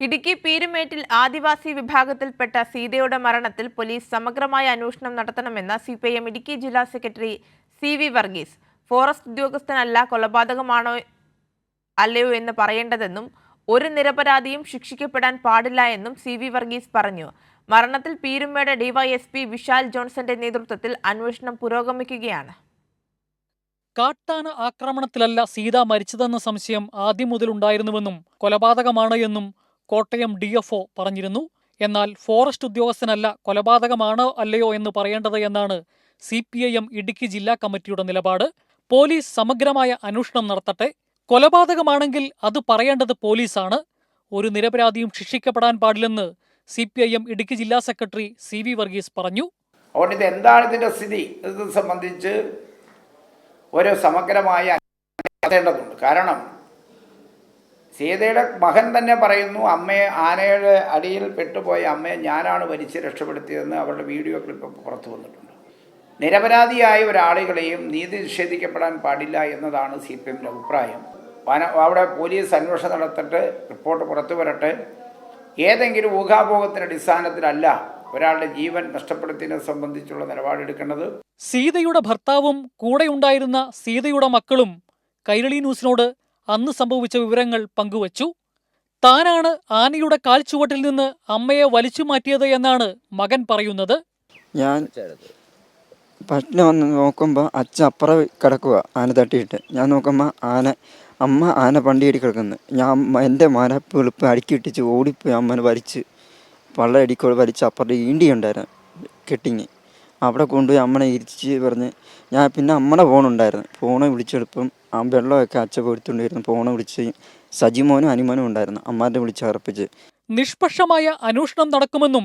ഇടുക്കി പീരുമേട്ടിൽ ആദിവാസി വിഭാഗത്തിൽപ്പെട്ട സീതയുടെ മരണത്തിൽ പോലീസ് സമഗ്രമായ അന്വേഷണം നടത്തണമെന്ന് സി പി എം ഇടുക്കി ജില്ലാ secretary C V Varghese. Forest ഉദ്യോഗസ്ഥനല്ല കൊലപാതകമാണോ അല്ലയോ എന്ന് പറയേണ്ടതെന്നും ഒരു നിരപരാധിയും ശിക്ഷിക്കപ്പെടാൻ പാടില്ല എന്നും സി വി വർഗീസ് പറഞ്ഞു. മരണത്തിൽ പീരുമേട് ഡിവൈഎസ്പി വിശാൽ ജോൺസന്റെ നേതൃത്വത്തിൽ അന്വേഷണം പുരോഗമിക്കുകയാണ്. കാട്ടാന ആക്രമണത്തിലല്ല സീത മരിച്ചതെന്ന സംശയം ആദ്യം മുതലുണ്ടായിരുന്നുവെന്നും കൊലപാതകമാണ് എന്നും കോട്ടയം ഡി പറഞ്ഞിരുന്നു. എന്നാൽ ഫോറസ്റ്റ് ഉദ്യോഗസ്ഥനല്ല കൊലപാതകമാണോ അല്ലയോ എന്ന് പറയേണ്ടത് എന്നാണ് C P I M Idukki ജില്ലാ കമ്മിറ്റിയുടെ നിലപാട്. പോലീസ് സമഗ്രമായ അന്വേഷണം നടത്തട്ടെ. കൊലപാതകമാണെങ്കിൽ അത് പറയേണ്ടത് പോലീസാണ്. ഒരു നിരപരാധിയും ശിക്ഷിക്കപ്പെടാൻ പാടില്ലെന്ന് C P I M Idukki ജില്ലാ സെക്രട്ടറി സി വി വർഗീസ് പറഞ്ഞു. അതുകൊണ്ട് എന്താണ് ഇതിന്റെ സ്ഥിതി? സംബന്ധിച്ച് ഒരു സമഗ്രമായ കാരണം സീതയുടെ മകൻ തന്നെ പറയുന്നു അമ്മയെ ആനയുടെ അടിയിൽ പെട്ടുപോയ അമ്മയെ ഞാനാണ് വലിച്ച് രക്ഷപ്പെടുത്തിയതെന്ന് അവരുടെ വീഡിയോ ക്ലിപ്പ് പുറത്തു വന്നിട്ടുണ്ട്. നിരപരാധിയായ ഒരാളുകളെയും നീതി നിഷേധിക്കപ്പെടാൻ പാടില്ല എന്നതാണ് സി പി എമ്മിന്റെ അഭിപ്രായം. വന- അവിടെ പോലീസ് അന്വേഷണം നടത്തിട്ട് റിപ്പോർട്ട് പുറത്തു വരട്ടെ. ഏതെങ്കിലും ഊഹാഭോഗത്തിന്റെ അടിസ്ഥാനത്തിലല്ല ഒരാളുടെ ജീവൻ നഷ്ടപ്പെടുത്തിയതിനെ സംബന്ധിച്ചുള്ള നിലപാടെടുക്കേണ്ടത് സീതയുടെ ഭർത്താവും കൂടെയുണ്ടായിരുന്ന സീതയുടെ മക്കളും കൈരളി ന്യൂസിനോട് അന്ന് സംഭവിച്ച വിവരങ്ങൾ പങ്കുവച്ചു. താനാണ് ആനയുടെ കാൽച്ചുവട്ടിൽ നിന്ന് അമ്മയെ വലിച്ചു മാറ്റിയത് എന്നാണ് മകൻ പറയുന്നത്. ഞാൻ പട്ടിനെ വന്ന് നോക്കുമ്പോൾ അച്ഛൻ അപ്പുറം കിടക്കുക ആന തട്ടിയിട്ട്. ഞാൻ നോക്കുമ്പോൾ ആന അമ്മ ആന പണ്ടിയടി കിടക്കുന്നു. ഞാൻ എന്റെ മന വെളുപ്പ് അടുക്കിയിട്ടിച്ച് ഓടിപ്പോയി അമ്മനെ വലിച്ച് പള്ള അടിക്കോട് വലിച്ച് അപ്പുറത്തെ ഈണ്ടി ഉണ്ടായിരുന്നു കെട്ടിങ് അവിടെ കൊണ്ടുപോയി അമ്മനെ ഇരിച്ച് പറഞ്ഞ് ഞാൻ പിന്നെ അമ്മയുടെ ഫോണുണ്ടായിരുന്നു ഫോണ് വിളിച്ചെടുപ്പം ആ വെള്ളമൊക്കെ അച്ഛ കൊടുത്തുകൊണ്ടിരുന്നു. ഫോണ് വിളിച്ച് സജിമോനും അനിമോനും ഉണ്ടായിരുന്നു. അമ്മാരുടെ വിളിച്ച് അർപ്പിച്ച് നിഷ്പക്ഷമായ അന്വേഷണം നടക്കുമെന്നും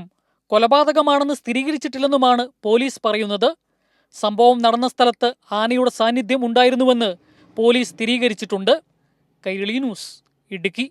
കൊലപാതകമാണെന്ന് സ്ഥിരീകരിച്ചിട്ടില്ലെന്നുമാണ് പോലീസ് പറയുന്നത്. സംഭവം നടന്ന സ്ഥലത്ത് ആനയുടെ സാന്നിധ്യം ഉണ്ടായിരുന്നുവെന്ന് പോലീസ് സ്ഥിരീകരിച്ചിട്ടുണ്ട്. കൈരളി ന്യൂസ് ഇടുക്കി.